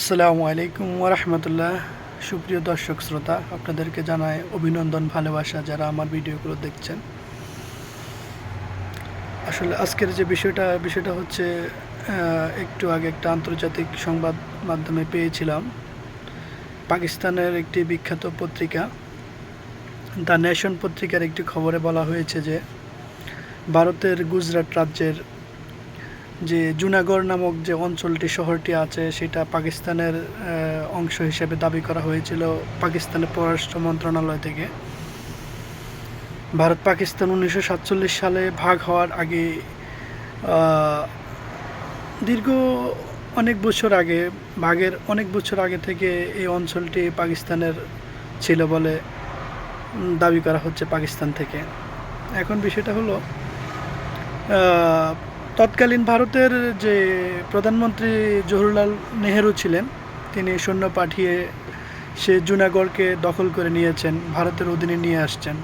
আসসালামু আলাইকুম ওরহমতুল্লাহ সুপ্রিয় দর্শক, শ্রোতা, আপনাদেরকে জানায় অভিনন্দন, ভালোবাসা যারা আমার ভিডিওগুলো দেখছেন। আসলে আজকের যে বিষয়টা বিষয়টা হচ্ছে একটু আগে একটা আন্তর্জাতিক সংবাদ মাধ্যমে পেয়েছিলাম। পাকিস্তানের একটি বিখ্যাত পত্রিকা, দ্য নেশন পত্রিকার একটি খবরে বলা হয়েছে যে, ভারতের গুজরাট রাজ্যের যে জুনাগড় নামক যে অঞ্চলটি, শহরটি আছে, সেটা পাকিস্তানের অংশ হিসেবে দাবি করা হয়েছিল পাকিস্তানের পররাষ্ট্র মন্ত্রণালয় থেকে। ভারত পাকিস্তান উনিশশো সাতচল্লিশ সালে ভাগ হওয়ার আগে দীর্ঘ অনেক বছর আগে, ভাগের অনেক বছর আগে থেকে এই অঞ্চলটি পাকিস্তানের ছিল বলে দাবি করা হচ্ছে পাকিস্তান থেকে। এখন বিষয়টা হলো তৎকালীন ভারতের যে প্রধানমন্ত্রী জওহরলাল নেহেরু ছিলেন, তিনি সৈন্য পাঠিয়ে সে জুনাগড়কে দখল করে নিয়েছেন, ভারতের অধীনে নিয়ে আসছেন।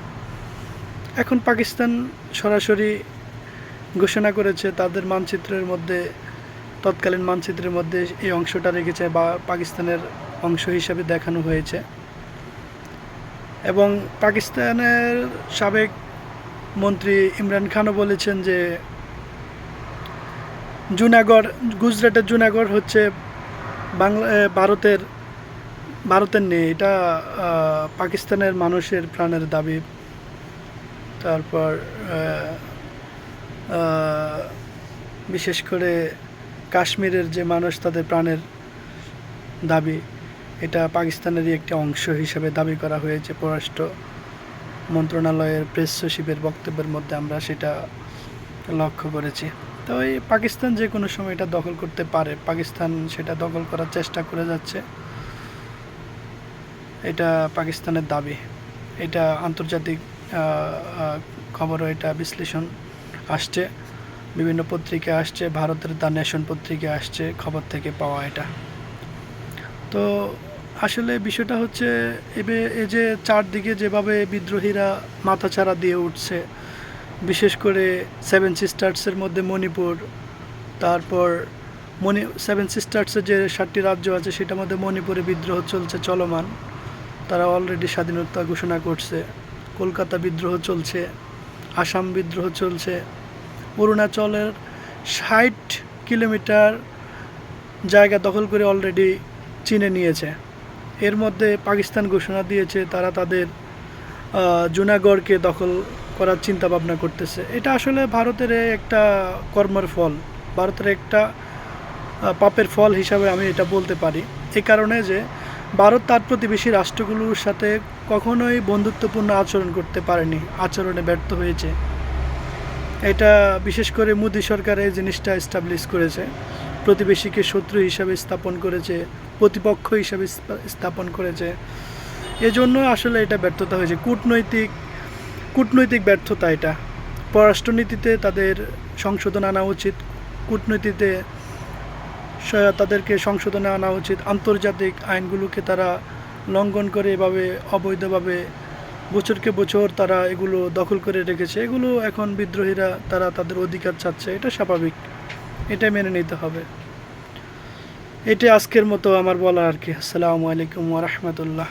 এখন পাকিস্তান সরাসরি ঘোষণা করেছে, তাদের মানচিত্রের মধ্যে, তৎকালীন মানচিত্রের মধ্যে এই অংশটা রেখেছে বা পাকিস্তানের অংশ হিসাবে দেখানো হয়েছে। এবং পাকিস্তানের সাবেক মন্ত্রী ইমরান খানও বলেছেন যে জুনাগড়, গুজরাটের জুনাগড় হচ্ছে বাংলা ভারতের ভারতের নেই, এটা পাকিস্তানের মানুষের প্রাণের দাবি। তারপর বিশেষ করে কাশ্মীরের যে মানুষ, তাদের প্রাণের দাবি, এটা পাকিস্তানেরই একটি অংশ হিসেবে দাবি করা হয়েছে। পররাষ্ট্র মন্ত্রণালয়ের প্রেস সচিবের বক্তব্যের মধ্যে আমরা সেটা লক্ষ্য করেছি। তো এই পাকিস্তান যে কোনো সময় এটা দখল করতে পারে। পাকিস্তান সেটা দখল করার চেষ্টা করে যাচ্ছে। এটা পাকিস্তানের দাবি। এটা আন্তর্জাতিক খবরও এটা বিশ্লেষণ আসছে। বিভিন্ন পত্রিকা আসছে। ভারতের দ্য নেশন পত্রিকা আসছে। খবর থেকে পাওয়া এটা। তো আসলে বিষয়টা হচ্ছে, এবে এই যে চারদিকে যেভাবে বিদ্রোহীরা মাথাচাড়া দিয়ে উঠছে বিশেষ করে সেভেন সিস্টার্সের মধ্যে মণিপুর, তারপর মণি সেভেন সিস্টার্সের যে সাতটি রাজ্য আছে সেটার মধ্যে মণিপুরে বিদ্রোহ চলছে চলমান। তারা অলরেডি স্বাধীনতা ঘোষণা করছে। কলকাতা বিদ্রোহ চলছে, আসাম বিদ্রোহ চলছে। অরুণাচলের ষাট কিলোমিটার জায়গা দখল করে অলরেডি চিনে নিয়েছে। এর মধ্যে পাকিস্তান ঘোষণা দিয়েছে তারা তাদের জুনাগড়কে দখল করার চিন্তা ভাবনা করতেছে। এটা আসলে ভারতের একটা কর্মের ফল। ভারতের একটা পাপের ফল হিসাবে আমি এটা বলতে পারি। এ কারণে যে ভারত তার প্রতিবেশী রাষ্ট্রগুলোর সাথে কখনোই বন্ধুত্বপূর্ণ আচরণ করতে পারেনি। আচরণে ব্যর্থ হয়েছে। এটা বিশেষ করে মোদী সরকার এই জিনিসটা এস্টাবলিশ করেছে। প্রতিবেশীকে শত্রু হিসাবে স্থাপন করেছে, প্রতিপক্ষ হিসাবে স্থাপন করেছে। এজন্য আসলে এটা ব্যর্থতা হয়েছে। কূটনৈতিক কূটনৈতিক ব্যর্থতা এটা। পররাষ্ট্রনীতিতে তাদের সংশোধন আনা উচিত, কূটনীতিতে তাদেরকে সংশোধনে আনা উচিত, আন্তর্জাতিক আইনগুলোকে তারা লঙ্ঘন করে এভাবে অবৈধভাবে বছরকে বছর তারা এগুলো দখল করে রেখেছে। এগুলো এখন বিদ্রোহীরা, তারা তাদের অধিকার চাচ্ছে, এটা স্বাভাবিক। এটা মেনে নিতে হবে। এটা আজকের মতো আমার বলা আর কি। আসসালামু আলাইকুম ওরহমতুল্লাহ